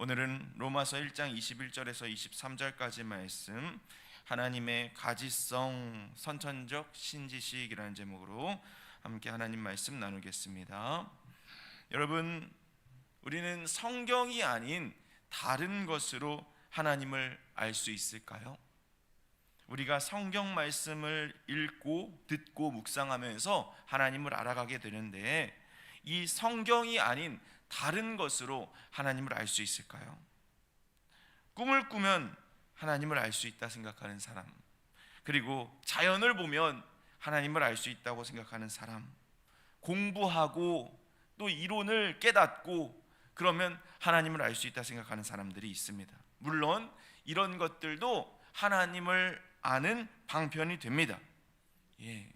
오늘은 로마서 1장 21절에서 23절까지 말씀 하나님의 가지성 선천적 신지식이라는 제목으로 함께 하나님 말씀 나누겠습니다. 여러분 우리는 성경이 아닌 다른 것으로 하나님을 알 수 있을까요? 우리가 성경 말씀을 읽고 듣고 묵상하면서 하나님을 알아가게 되는데 이 성경이 아닌 다른 것으로 하나님을 알 수 있을까요? 꿈을 꾸면 하나님을 알 수 있다 생각하는 사람, 그리고 자연을 보면 하나님을 알 수 있다고 생각하는 사람, 공부하고 또 이론을 깨닫고 그러면 하나님을 알 수 있다 생각하는 사람들이 있습니다. 물론 이런 것들도 하나님을 아는 방편이 됩니다. 예.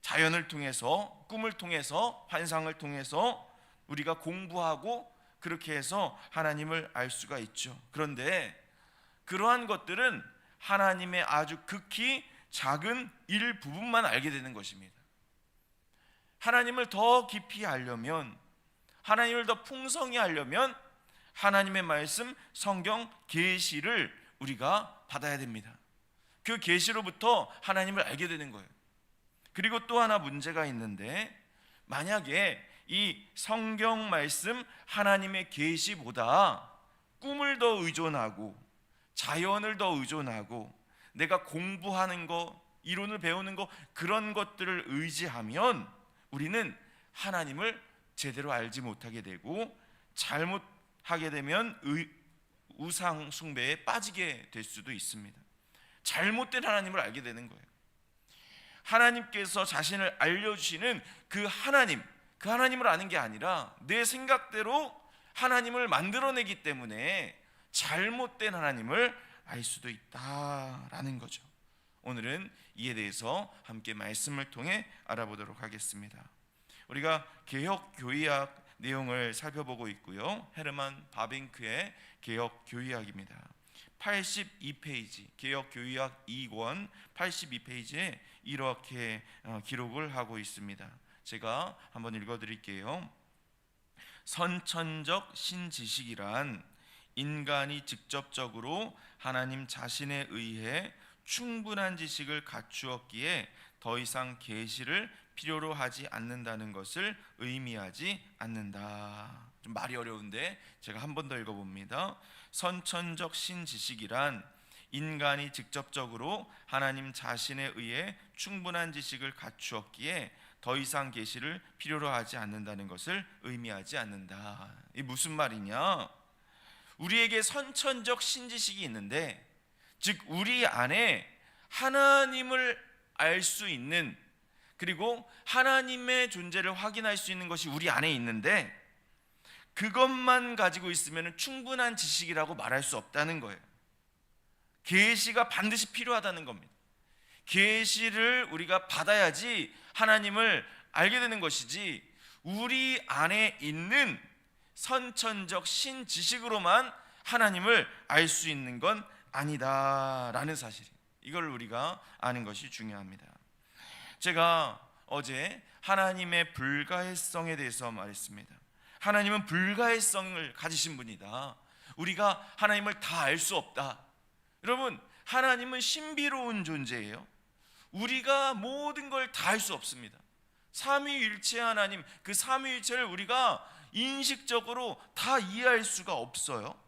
자연을 통해서 꿈을 통해서 환상을 통해서 우리가 공부하고 그렇게 해서 하나님을 알 수가 있죠. 그런데 그러한 것들은 하나님의 아주 극히 작은 일부분만 알게 되는 것입니다. 하나님을 더 깊이 알려면 하나님을 더 풍성히 알려면 하나님의 말씀 성경 계시를 우리가 받아야 됩니다. 그 계시로부터 하나님을 알게 되는 거예요. 그리고 또 하나 문제가 있는데 만약에 이 성경 말씀 하나님의 계시보다 꿈을 더 의존하고 자연을 더 의존하고 내가 공부하는 거 이론을 배우는 거 그런 것들을 의지하면 우리는 하나님을 제대로 알지 못하게 되고 잘못하게 되면 의, 우상 숭배에 빠지게 될 수도 있습니다. 잘못된 하나님을 알게 되는 거예요. 하나님께서 자신을 알려 주시는 그 하나님, 그 하나님을 아는 게 아니라 내 생각대로 하나님을 만들어내기 때문에 잘못된 하나님을 알 수도 있다라는 거죠. 오늘은 이에 대해서 함께 말씀을 통해 알아보도록 하겠습니다. 우리가 개혁 교의학 내용을 살펴보고 있고요. 헤르만 바빙크의 개혁 교의학입니다. 82페이지 개혁 교의학 2권 82페이지에 이렇게 어, 기록을 하고 있습니다. 제가 한번 읽어 드릴게요. 선천적 신지식이란 인간이 직접적으로 하나님 자신에 의해 충분한 지식을 갖추었기에 더 이상 계시를 필요로 하지 않는다는 것을 의미하지 않는다. 좀 말이 어려운데 제가 한 번 더 읽어봅니다. 선천적 신지식이란 인간이 직접적으로 하나님 자신에 의해 충분한 지식을 갖추었기에 더 이상 계시를 필요로 하지 않는다는 것을 의미하지 않는다. 이 무슨 말이냐? 우리에게 선천적 신지식이 있는데 즉 우리 안에 하나님을 알 수 있는 그리고 하나님의 존재를 확인할 수 있는 것이 우리 안에 있는데 그것만 가지고 있으면 충분한 지식이라고 말할 수 없다는 거예요. 계시가 반드시 필요하다는 겁니다. 계시를 우리가 받아야지 하나님을 알게 되는 것이지 우리 안에 있는 선천적 신지식으로만 하나님을 알 수 있는 건 아니다라는 사실. 이걸 우리가 아는 것이 중요합니다. 제가 어제 하나님의 불가해성에 대해서 말했습니다. 하나님은 불가해성을 가지신 분이다. 우리가 하나님을 다 알 수 없다. 여러분, 하나님은 신비로운 존재예요. 우리가 모든 걸다알수 없습니다. 삼위일체 하나님, 그 삼위일체를 우리가 인식적으로 다 이해할 수가 없어요.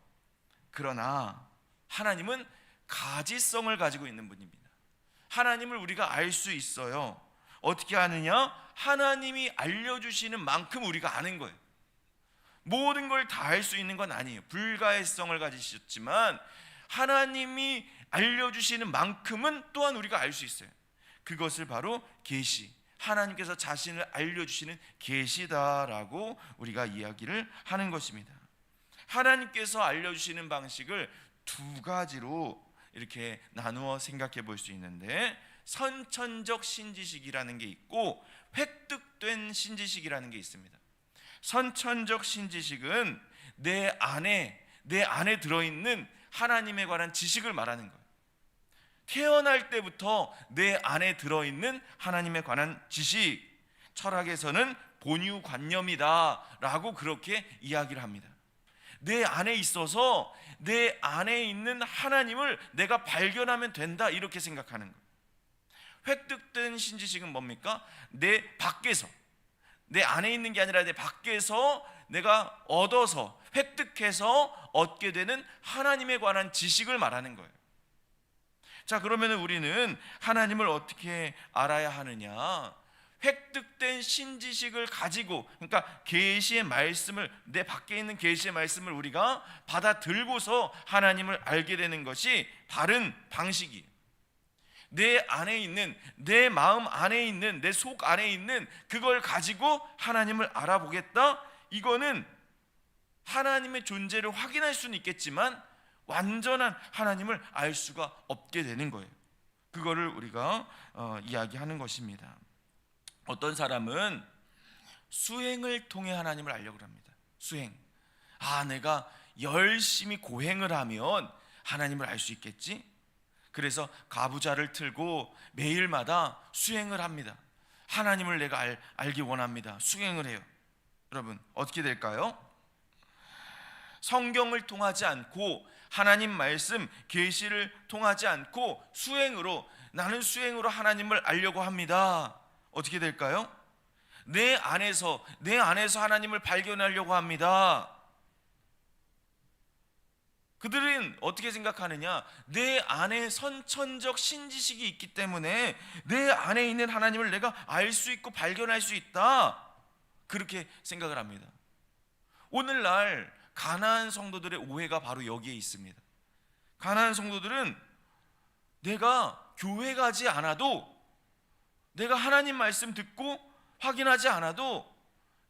그러나 하나님은 가지성을 가지고 있는 분입니다. 하나님을 우리가 알 수 있어요. 어떻게 아느냐? 하나님이 알려주시는 만큼 우리가 아는 거예요. 모든 걸 다 알 수 있는 건 아니에요. 불가해성을 가지셨지만 하나님이 알려주시는 만큼은 또한 우리가 알 수 있어요. 그것을 바로 계시. 하나님께서 자신을 알려주시는 계시다라고 우리가 이야기를 하는 것입니다. 하나님께서 알려주시는 방식을 두 가지로 이렇게 나누어 생각해 볼 수 있는데 선천적 신지식이라는 게 있고 획득된 신지식이라는 게 있습니다. 선천적 신지식은 내 안에 내 안에 들어 있는 하나님에 관한 지식을 말하는 거예요. 태어날 때부터 내 안에 들어 있는 하나님에 관한 지식 철학에서는 본유관념이다 라고 그렇게 이야기를 합니다. 내 안에 있어서 내 안에 있는 하나님을 내가 발견하면 된다 이렇게 생각하는 거예요. 획득된 신지식은 뭡니까? 내 밖에서 내 안에 있는 게 아니라 내 밖에서 내가 얻어서 획득해서 얻게 되는 하나님에 관한 지식을 말하는 거예요. 자, 그러면 우리는 하나님을 어떻게 알아야 하느냐? 획득된 신지식을 가지고 그러니까 계시의 말씀을 내 밖에 있는 계시의 말씀을 우리가 받아 들고서 하나님을 알게 되는 것이 바른 방식이에요. 내 안에 있는 내 마음 안에 있는 내 속 안에 있는 그걸 가지고 하나님을 알아보겠다. 이거는 하나님의 존재를 확인할 수는 있겠지만 완전한 하나님을 알 수가 없게 되는 거예요. 그거를 우리가 어, 이야기하는 것입니다. 어떤 사람은 수행을 통해 하나님을 알려고 합니다. 수행. 아, 내가 열심히 고행을 하면 하나님을 알 수 있겠지? 그래서 가부좌를 틀고 매일마다 수행을 합니다. 하나님을 내가 알, 알기 원합니다. 수행을 해요. 여러분, 어떻게 될까요? 성경을 통하지 않고 하나님 말씀 계시를 통하지 않고 수행으로 나는 수행으로 하나님을 알려고 합니다. 어떻게 될까요? 내 안에서 내 안에서 하나님을 발견하려고 합니다. 그들은 어떻게 생각하느냐? 내 안에 선천적 신지식이 있기 때문에 내 안에 있는 하나님을 내가 알 수 있고 발견할 수 있다. 그렇게 생각을 합니다. 오늘날 가나안 성도들의 오해가 바로 여기에 있습니다. 가나안 성도들은 내가 교회 가지 않아도 내가 하나님 말씀 듣고 확인하지 않아도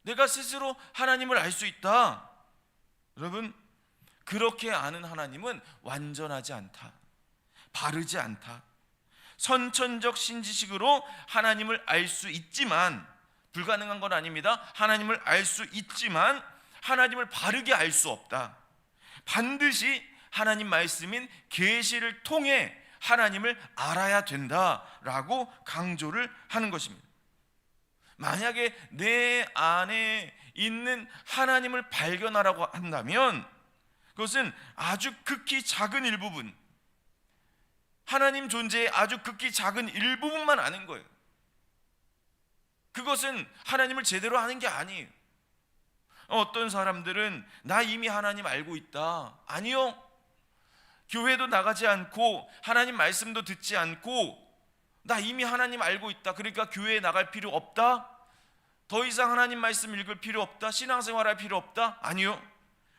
내가 스스로 하나님을 알 수 있다. 여러분, 그렇게 아는 하나님은 완전하지 않다. 바르지 않다. 선천적 신지식으로 하나님을 알 수 있지만 불가능한 건 아닙니다. 하나님을 알 수 있지만 하나님을 바르게 알 수 없다. 반드시 하나님 말씀인 계시를 통해 하나님을 알아야 된다라고 강조를 하는 것입니다. 만약에 내 안에 있는 하나님을 발견하라고 한다면 그것은 아주 극히 작은 일부분 하나님 존재의 아주 극히 작은 일부분만 아는 거예요. 그것은 하나님을 제대로 아는 게 아니에요. 어떤 사람들은 나 이미 하나님 알고 있다. 아니요. 교회도 나가지 않고 하나님 말씀도 듣지 않고 나 이미 하나님 알고 있다. 그러니까 교회에 나갈 필요 없다. 더 이상 하나님 말씀 읽을 필요 없다. 신앙생활 할 필요 없다. 아니요.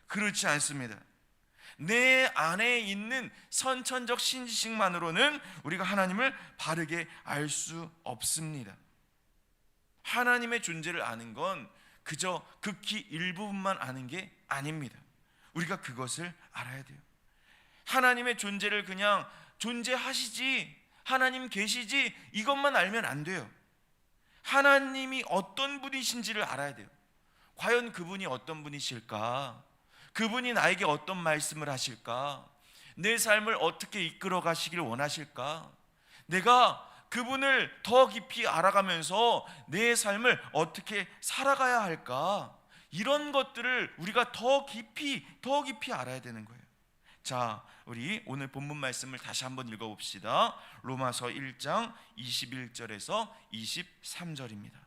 그렇지 않습니다. 내 안에 있는 선천적 신지식만으로는 우리가 하나님을 바르게 알 수 없습니다. 하나님의 존재를 아는 건 그저 극히 일부분만 아는 게 아닙니다. 우리가 그것을 알아야 돼요. 하나님의 존재를 그냥 존재하시지, 하나님 계시지, 이것만 알면 안 돼요. 하나님이 어떤 분이신지를 알아야 돼요. 과연 그분이 어떤 분이실까? 그분이 나에게 어떤 말씀을 하실까? 내 삶을 어떻게 이끌어 가시길 원하실까? 내가 그분을 더 깊이 알아가면서 내 삶을 어떻게 살아가야 할까? 이런 것들을 우리가 더 깊이, 더 깊이 알아야 되는 거예요. 자, 우리 오늘 본문 말씀을 다시 한번 읽어 봅시다. 로마서 1장 21절에서 23절입니다.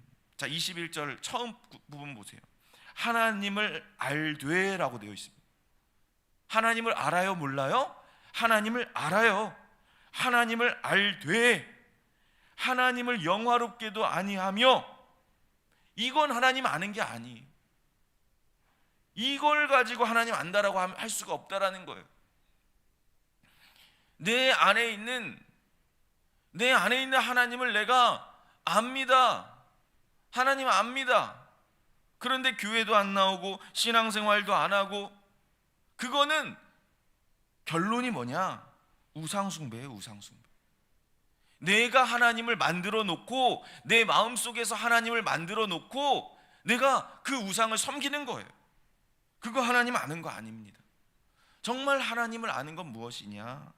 자, 21절 처음 부분 보세요. 하나님을 알되라고 되어 있습니다. 하나님을 알아요, 몰라요? 하나님을 알아요. 하나님을 알되 하나님을 영화롭게도 아니하며 이건 하나님 아는 게 아니에요. 이걸 가지고 하나님 안다라고 할 수가 없다라는 거예요. 내 안에 있는 내 안에 있는 하나님을 내가 압니다. 하나님 압니다. 그런데 교회도 안 나오고 신앙생활도 안 하고 그거는 결론이 뭐냐? 우상숭배예요, 우상숭배. 내가 하나님을 만들어 놓고 내 마음 속에서 하나님을 만들어 놓고 내가 그 우상을 섬기는 거예요. 그거 하나님 아는 거 아닙니다. 정말 하나님을 아는 건 무엇이냐?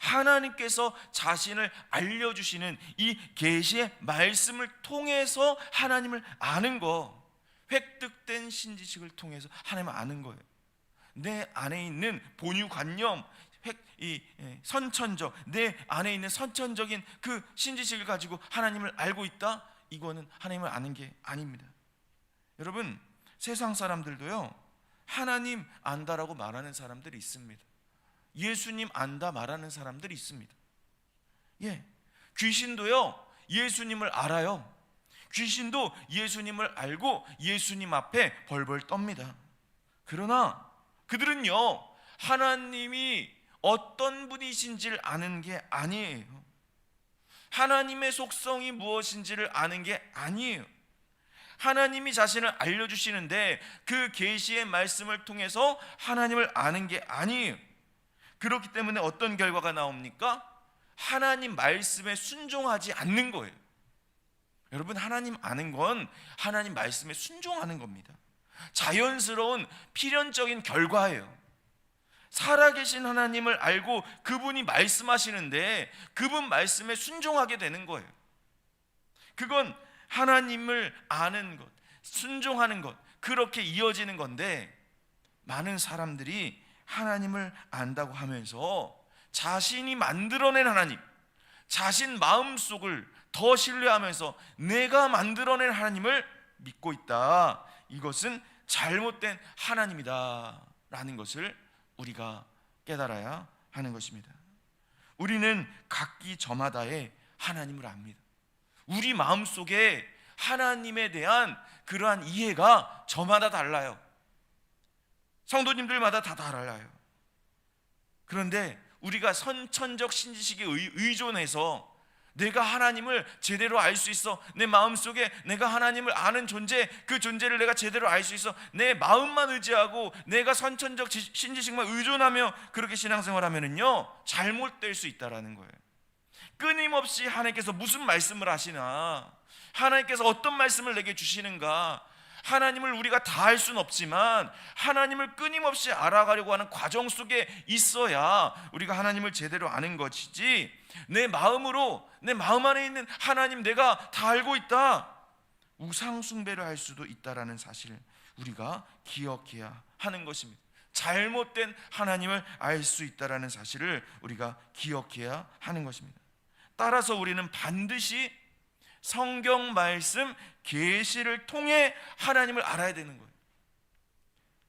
하나님께서 자신을 알려주시는 이 계시의 말씀을 통해서 하나님을 아는 거, 획득된 신지식을 통해서 하나님을 아는 거예요. 내 안에 있는 본유관념, 획, 이 예, 선천적 내 안에 있는 선천적인 그 신지식을 가지고 하나님을 알고 있다. 이거는 하나님을 아는 게 아닙니다. 여러분 세상 사람들도요 하나님 안다라고 말하는 사람들이 있습니다. 예수님 안다 말하는 사람들이 있습니다. 예, 귀신도요 예수님을 알아요. 귀신도 예수님을 알고 예수님 앞에 벌벌 떱니다. 그러나 그들은요 하나님이 어떤 분이신지를 아는 게 아니에요. 하나님의 속성이 무엇인지를 아는 게 아니에요. 하나님이 자신을 알려주시는데 그 계시의 말씀을 통해서 하나님을 아는 게 아니에요. 그렇기 때문에 어떤 결과가 나옵니까? 하나님 말씀에 순종하지 않는 거예요. 여러분 하나님 아는 건 하나님 말씀에 순종하는 겁니다. 자연스러운 필연적인 결과예요. 살아계신 하나님을 알고 그분이 말씀하시는데 그분 말씀에 순종하게 되는 거예요. 그건 하나님을 아는 것, 순종하는 것, 그렇게 이어지는 건데 많은 사람들이 하나님을 안다고 하면서 자신이 만들어낸 하나님, 자신 마음속을 더 신뢰하면서 내가 만들어낸 하나님을 믿고 있다. 이것은 잘못된 하나님이다 라는 것을 우리가 깨달아야 하는 것입니다. 우리는 각기 저마다의 하나님을 압니다. 우리 마음속에 하나님에 대한 그러한 이해가 저마다 달라요. 성도님들마다 다 달라요. 그런데 우리가 선천적 신지식에 의, 의존해서 내가 하나님을 제대로 알 수 있어. 내 마음 속에 내가 하나님을 아는 존재, 그 존재를 내가 제대로 알 수 있어. 내 마음만 의지하고 내가 선천적 지- 신지식만 의존하며 그렇게 신앙생활 하면은요 잘못될 수 있다라는 거예요. 끊임없이 하나님께서 무슨 말씀을 하시나, 하나님께서 어떤 말씀을 내게 주시는가, 하나님을 우리가 다 알 수는 없지만 하나님을 끊임없이 알아가려고 하는 과정 속에 있어야 우리가 하나님을 제대로 아는 것이지 내 마음으로 내 마음 안에 있는 하나님 내가 다 알고 있다 우상 숭배를 할 수도 있다라는 사실을 우리가 기억해야 하는 것입니다. 잘못된 하나님을 알 수 있다라는 사실을 우리가 기억해야 하는 것입니다. 따라서 우리는 반드시 성경 말씀 계시를 통해 하나님을 알아야 되는 거예요.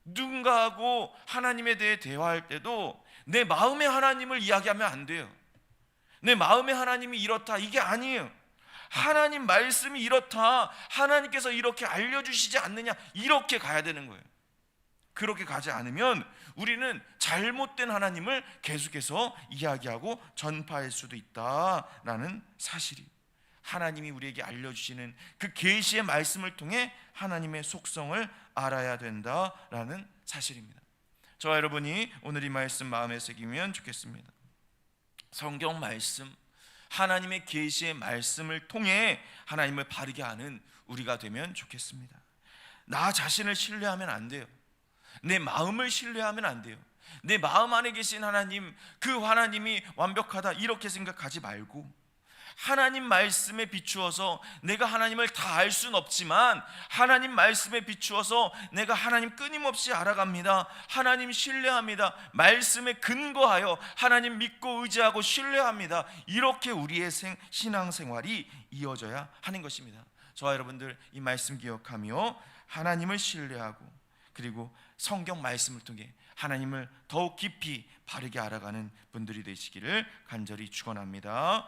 누군가하고 하나님에 대해 대화할 때도 내 마음의 하나님을 이야기하면 안 돼요. 내 마음의 하나님이 이렇다 이게 아니에요. 하나님 말씀이 이렇다. 하나님께서 이렇게 알려 주시지 않느냐 이렇게 가야 되는 거예요. 그렇게 가지 않으면 우리는 잘못된 하나님을 계속해서 이야기하고 전파할 수도 있다라는 사실이 하나님이 우리에게 알려주시는 그 계시의 말씀을 통해 하나님의 속성을 알아야 된다라는 사실입니다. 저와 여러분이 오늘 이 말씀 마음에 새기면 좋겠습니다. 성경 말씀, 하나님의 계시의 말씀을 통해 하나님을 바르게 아는 우리가 되면 좋겠습니다. 나 자신을 신뢰하면 안 돼요. 내 마음을 신뢰하면 안 돼요. 내 마음 안에 계신 하나님, 그 하나님이 완벽하다 이렇게 생각하지 말고 하나님 말씀에 비추어서 내가 하나님을 다 알 수는 없지만 하나님 말씀에 비추어서 내가 하나님 끊임없이 알아갑니다. 하나님 신뢰합니다. 말씀에 근거하여 하나님 믿고 의지하고 신뢰합니다. 이렇게 우리의 생, 신앙생활이 이어져야 하는 것입니다. 저와 여러분들 이 말씀 기억하며 하나님을 신뢰하고 그리고 성경 말씀을 통해 하나님을 더욱 깊이 바르게 알아가는 분들이 되시기를 간절히 축원합니다.